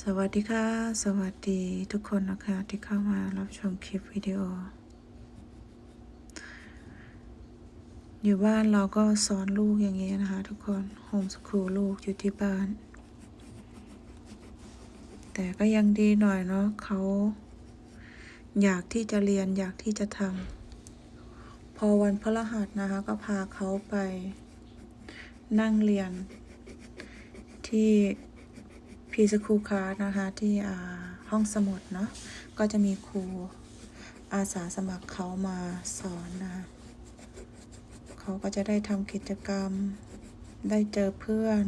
สวัสดีค่ะ สวัสดีทุกคนนะคะที่เข้ามารับชมคลิปวิดีโอ อยู่บ้านเราก็สอนลูกอย่างนี้นะคะ ทุกคนโฮมสคูลลูกอยู่ที่บ้าน แต่ก็ยังดีหน่อยเนาะเขาอยากที่จะเรียนอยากที่จะทำพอวันพฤหัสนะคะ ก็พาเขาไปนั่งเรียนที่ พีสคูคลาร์นะคะที่ห้องสมุดเนาะก็จะมีครูอาสาสมัครเขามาสอนนะคะเขาก็จะได้ทำกิจกรรม ได้เจอเพื่อน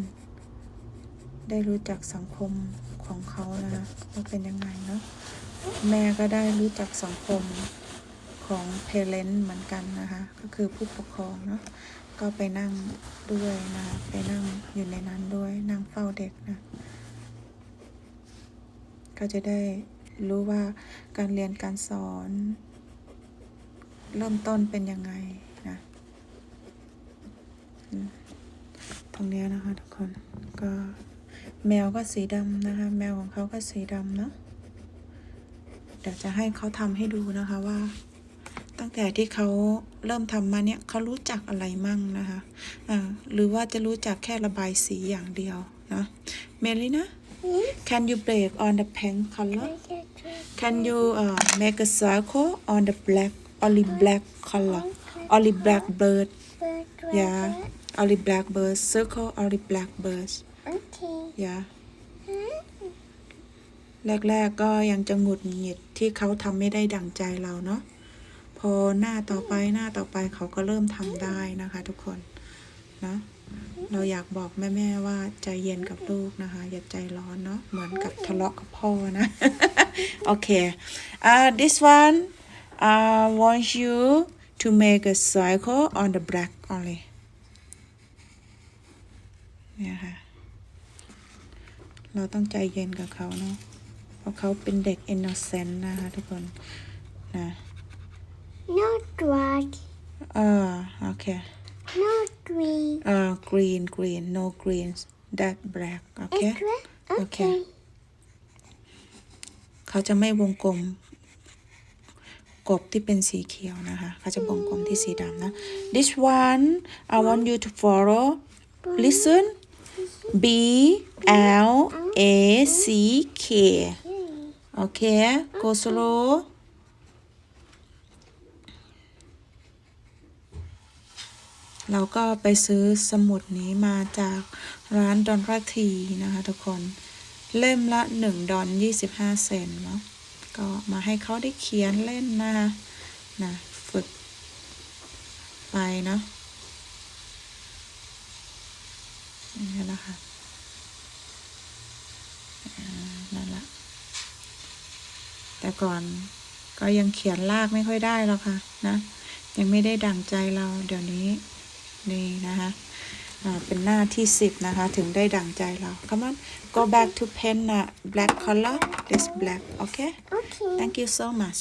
ได้รู้จักสังคมของเขานะคะว่าเป็นยังไงเนาะแม่ก็ได้รู้จักสังคมของเพเลนต์เหมือนกันนะคะ ก็คือผู้ปกครองเนาะก็ไปนั่งด้วยนะคะไปนั่งอยู่ในนั้นด้วยนั่งเฝ้าเด็กนะ ก็จะได้รู้ว่าการเรียนการสอน เริ่มต้นเป็นยังไงนะตรงเนี้ยนะคะทุกคนก็แมวก็สีดำนะคะ แมวของเขาก็สีดำเนาะเดี๋ยวจะให้เขาทำให้ดูนะคะว่า ตั้งแต่ที่เขาเริ่มทำมาเนี่ยเขารู้จักอะไรมั่งนะคะอ่าหรือว่าจะรู้จักแค่ระบายสีอย่างเดียวนะเมลินะ Can you break on the pink color? Can you uh, make a circle on the black, only black color, only black bird? Yeah, only black bird Circle only black birds. Okay. Yeah. แรก ๆ ก็ยังจะหงุดหงิดที่เขาทำไม่ได้ดั่งใจเราเนาะพอหน้าต่อไปหน้าต่อไปเขาก็เริ่มทำได้นะคะทุกคน นาะเราอยากบอกแม่ๆว่าใจเย็นกับลูกนะคะ อย่าใจร้อนเนาะเหมือนกับทะเลาะกับพ่อนะโอเค uh, this one uh, want you to make a circle on the black only เนี่ยค่ะ เราต้องใจเย็นกับเขาเนาะ เพราะเขาเป็นเด็ก innocent นะคะทุกคนนะ Not black. เออโอเค Not green. เอ่อ green green no green that black โอเค Extra? Okay. Okay. เขาจะไม่วงกลม กบที่เป็นสีเขียวนะคะ เขาจะวงกลมที่สีดำนะ this one I want you to follow listen B L A C K โอเค go slow เราก็ไปซื้อสมุดนี้มาจากร้านดอนรัทีนะคะทุกคน เล่มละหนึ่งดอนยี่สิบห้าเซนเนาะ ก็มาให้เขาได้เขียนเล่นนะคะนะฝึกไปเนาะนี่แหละค่ะนั่นละ แต่ก่อนก็ยังเขียนลากไม่ค่อยได้หรอกค่ะนะ ยังไม่ได้ดั่งใจเราเดี๋ยวนี้ นี่นะคะอ่าเป็นหน้าที่สิบนะคะ ถึงได้ดั่งใจเรา come on go back to pen uh, black color this black okay Okay. thank you so much